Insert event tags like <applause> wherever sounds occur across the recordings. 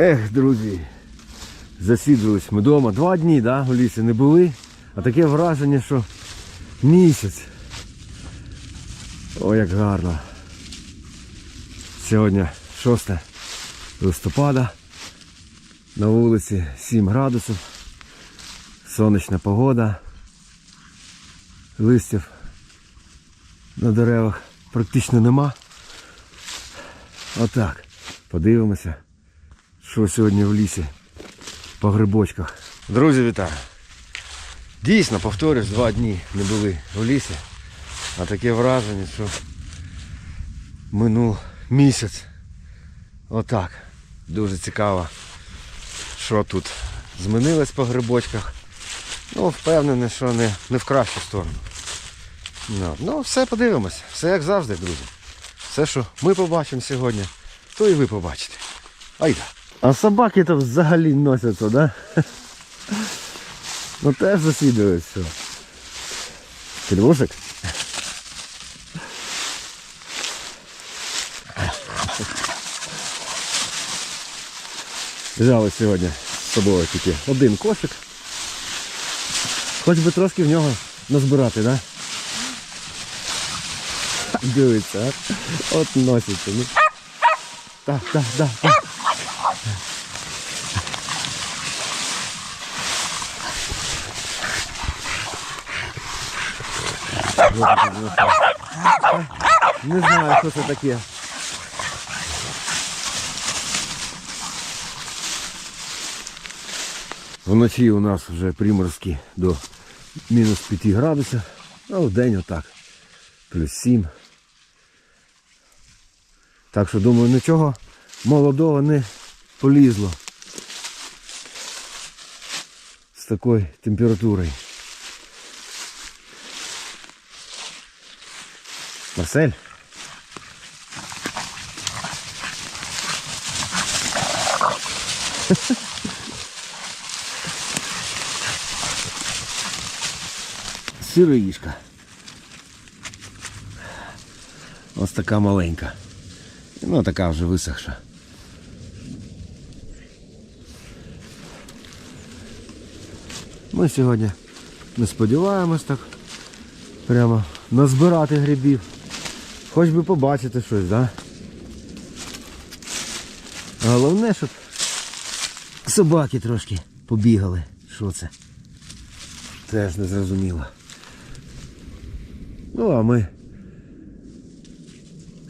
Ех, друзі, засідлились ми вдома. Два дні, да, у лісі не були, а таке враження, що місяць. О, як гарно. Сьогодні 6 листопада. На вулиці 7 градусів. Сонячна погода. Листів на деревах практично нема. Отак. Подивимося, що сьогодні в лісі по грибочках. Друзі, вітаю! Дійсно, повторюсь, два дні не були в лісі. А таке враження, що минув місяць. Отак. Дуже цікаво, що тут змінилось по грибочках. Ну, впевнений, що не, не в кращу сторону. Ну, ну, все подивимось. Все як завжди, друзі. Все, що ми побачимо сьогодні, то і ви побачите. Айда. А собаки то взагалі носяться, да? Ну теж засідують все. Кільвушик? Взяли сьогодні з собою тільки один кошик. Хоч би трошки в нього назбирати, да? Дивиться, а? От носиться. Ну. Так, так, так, так. Не знаю, що це таке. Вночі у нас вже приморські до мінус 5 градусів, а в день отак. Плюс 7. Так що думаю, нічого молодого не полізло з такою температурою. Марсель? <laughs> Сироїшка. Ось така маленька. Ну така вже висохша. Ми сьогодні не сподіваємось так прямо назбирати грибів. Хоч би побачити щось, да? Головне, щоб собаки трошки побігали. Що це? Теж не зрозуміло. Ну, а ми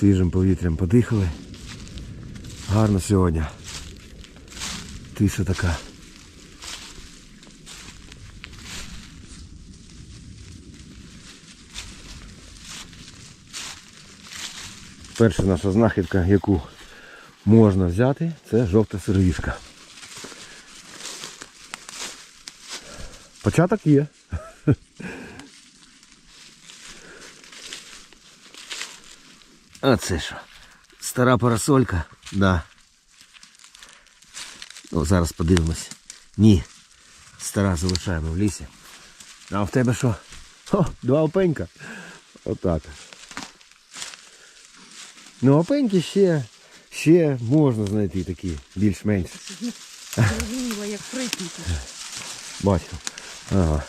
свіжим повітрям подихали. Гарно сьогодні. Тиша така. Перша наша знахідка, яку можна взяти, це жовта сироїшка. Початок є. А це що? Стара парасолька? Да. О, зараз подивимось. Ні. Стара залишаємо в лісі. А в тебе що? О, два опенька. Отак. Ну, опеньки ще, ще можна знайти такі, більш-менш. Зрозуміло, як прийти. Бачу. Ага.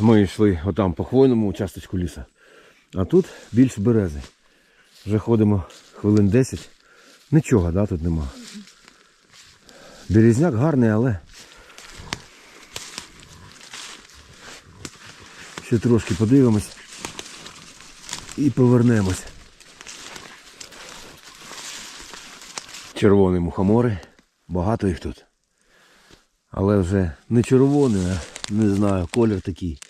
Ми йшли отам по хвойному участочку лісу. А тут більш берези. Вже ходимо хвилин 10. Нічого, да, тут нема. Березняк гарний, але ще трошки подивимось і повернемось. Червоні мухомори. Багато їх тут. Але вже не червоний, а не знаю, колір такий.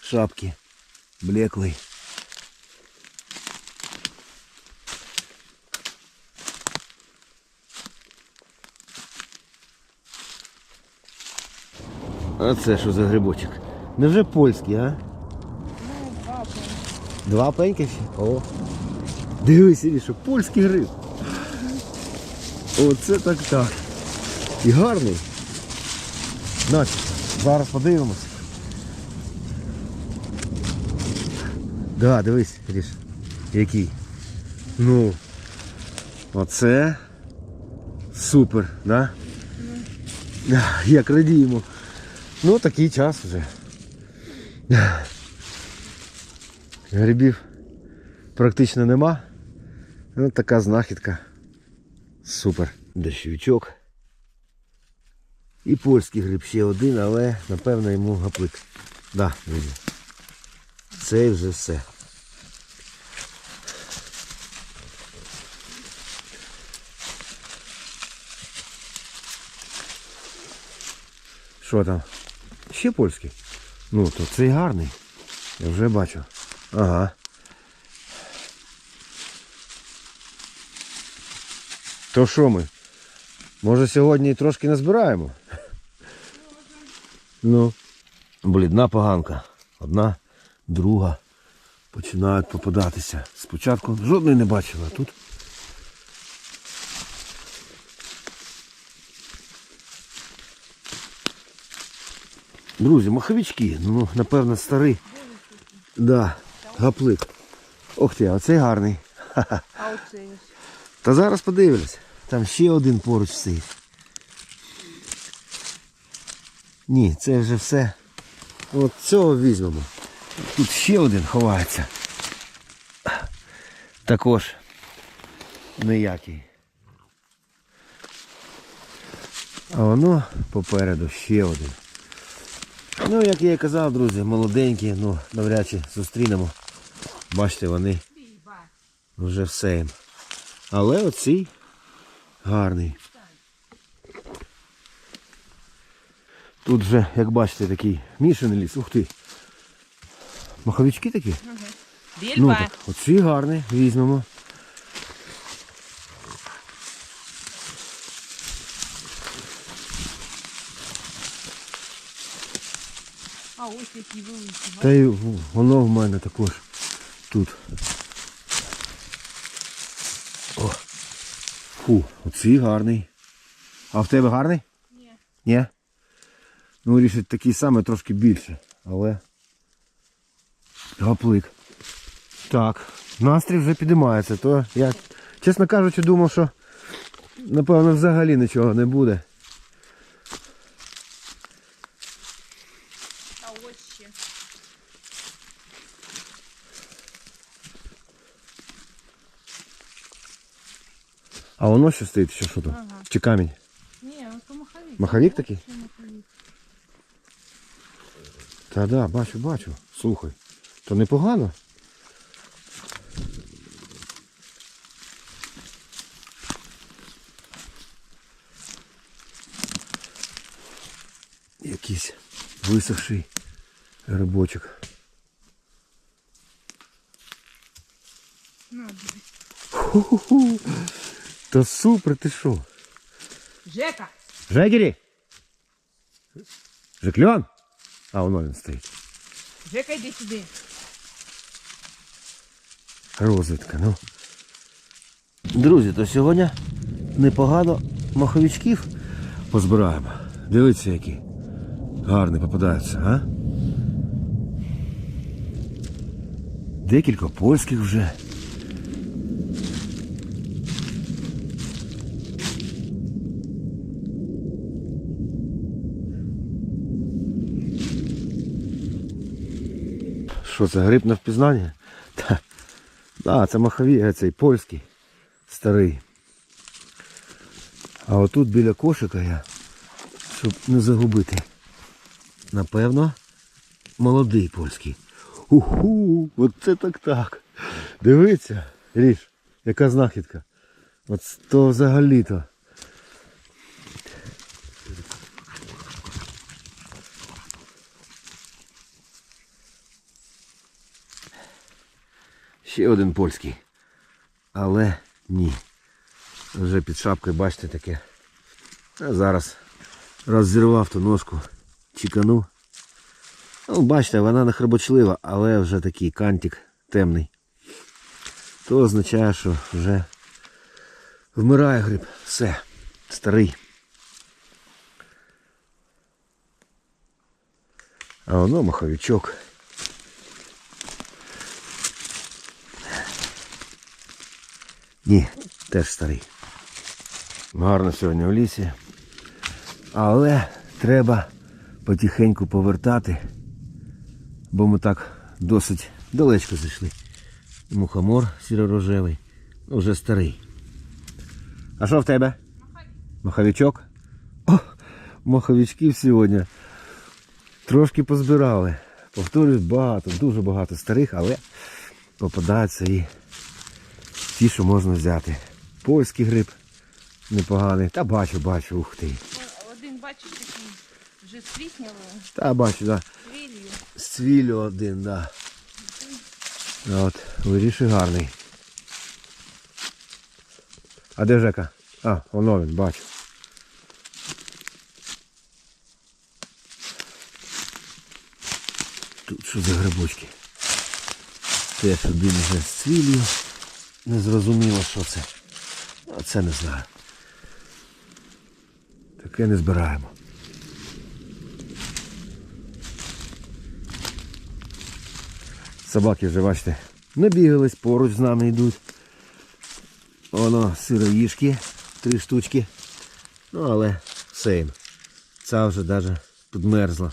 Шапки. Блеклий. А це що за грибочок? Невже польський, а? Два пеньки ще? О. Дивись, Ірі, польський гриб. Оце так так. І гарний. Значить, зараз подивимось. Да, дивись, Ріш. Який? Ну. Оце супер, да? Як радіємо. Ну, такий час вже. Грибів практично нема. Ну, така знахідка. Супер. Дощовичок. І польський гриб ще один, але напевно йому гаплик. Да. Це вже все. Що там? Ще польський? Ну, то цей гарний. Я вже бачу. Ага. То що ми? Може сьогодні трошки назбираємо? <laughs> Ну. Блідна поганка. Одна, друга. Починають попадатися. Спочатку жодної не бачила, а тут. Друзі, маховички, ну, напевно, старий. Да, гаплик. Ох ти, оцей гарний. А оце. Та зараз подивлюсь. Там ще один поруч стоїть. Ні, це вже все. От цього візьмемо. Тут ще один ховається. Також ніякий. А воно попереду ще один. Ну, як я і казав, друзі, молоденькі, ну, навряд чи зустрінемо. Бачите, вони вже все їм. Але оцей гарний. Тут вже, як бачите, такий мішаний ліс. Ух ти. Маховички такі? Ну так, оці гарні, візьмемо. А ось які великі. Та й воно в мене також тут. О. Фу, оцей гарний. А в тебе гарний? Ні. Ні? Ну, рішить такий самий, трошки більше, але. Гаплик. Так, настрій вже підіймається, то я, чесно кажучи, думав, що напевно взагалі нічого не буде. А ось ще. А воно стоїть, що, що тут? Ага. Чи камінь? Ні, то маховик. Маховик такий? Ще. Та да, бачу, бачу. Слухай. То непогано. Якийсь висохший грибочок. На. Ху-ху-ху. Та супер, ти що? Жека! Жегері! Жекльон? А, воно він стоїть. Жека, йди сюди. Розвідка, ну. Друзі, то сьогодні непогано маховичків позбираємо. Дивіться, які гарні попадаються, а? Декілька польських вже. Що це, гриб на впізнання? Та, да, це махові, цей польський, старий. А отут біля кошика я, щоб не загубити. Напевно, молодий польський. Уху, оце так так. Дивіться, Ріш, яка знахідка. От то взагалі-то. Ще один польський. Але ні. Вже під шапкою, бачите, таке. А зараз розірвав ту ножку, чекану. Ну, бачите, вона не хребочлива, але вже такий кантик темний. То означає, що вже вмирає гриб. Все, старий. А воно маховичок. Ні, теж старий. Гарно сьогодні в лісі. Але треба потихеньку повертати, бо ми так досить далечко зайшли. Мухомор сіро-рожевий, ну вже старий. А що в тебе? Маховичок? О, маховичків сьогодні трошки позбирали. Повторюсь, багато, дуже багато старих, але попадаються і ті, що можна взяти. Польський гриб непоганий. Та бачу, бачу, ух ти. Один бачиш, такий вже з Та бачу, да. віллю. З цвілю один, да. От, виріший гарний. А де Жека? А, воно він, бачу. Тут що за грибочки? Теж один вже з цвіллю. Не зрозуміло, що це. А це не знаю. Таке не збираємо. Собаки вже, бачите, набігались, поруч з нами йдуть. Воно сироїшки, три штучки. Ну, але все їм. Ця вже навіть підмерзла.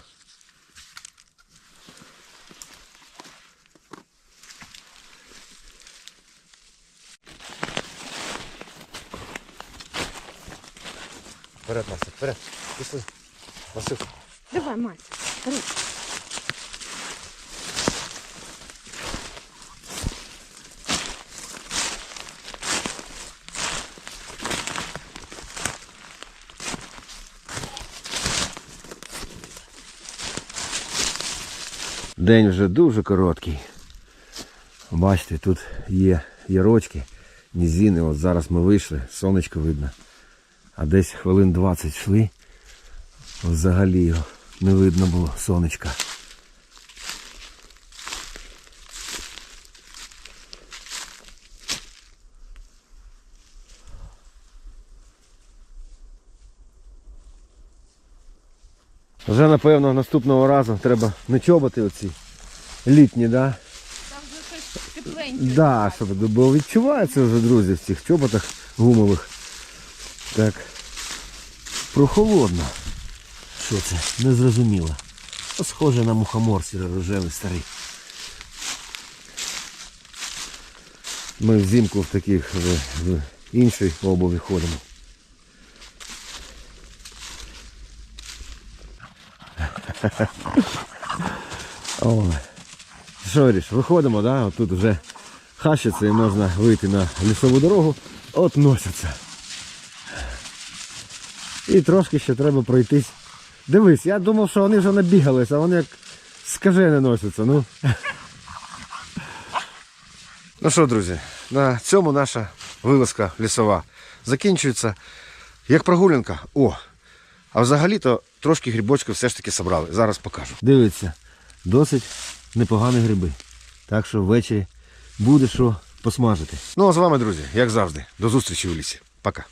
Вперед, Мася, вперед. Пішли. Василь. Давай, мать. бери. День вже дуже короткий. Бачите, тут є ярочки, нізини. От зараз ми вийшли, сонечко видно. А десь хвилин 20 йшли. Взагалі його не видно було сонечка. Вже напевно наступного разу треба не чоботи оці літні, да? Там вже щось тепленьке. Да, щоб, бо відчувається вже, друзі, в цих чоботах гумових. Так. Прохолодно. Що це? Незрозуміло. Схоже на мухомор сіро-рожевий старий. Ми взимку в таких в, в іншій обуві ходимо. <laughs> Що Ріш, виходимо, да? От тут вже хащиться і можна вийти на лісову дорогу. От носяться. І трошки ще треба пройтись. Дивись, я думав, що вони вже набігались, а вони як скажени носяться. Ну. <laughs> ну що, друзі, на цьому наша вилазка лісова закінчується. Як прогулянка. О! А взагалі-то трошки грибочків все ж таки собрали. Зараз покажу. Дивіться, досить непогані гриби. Так що ввечері буде що посмажити. Ну а з вами, друзі, як завжди, до зустрічі у лісі. Пока.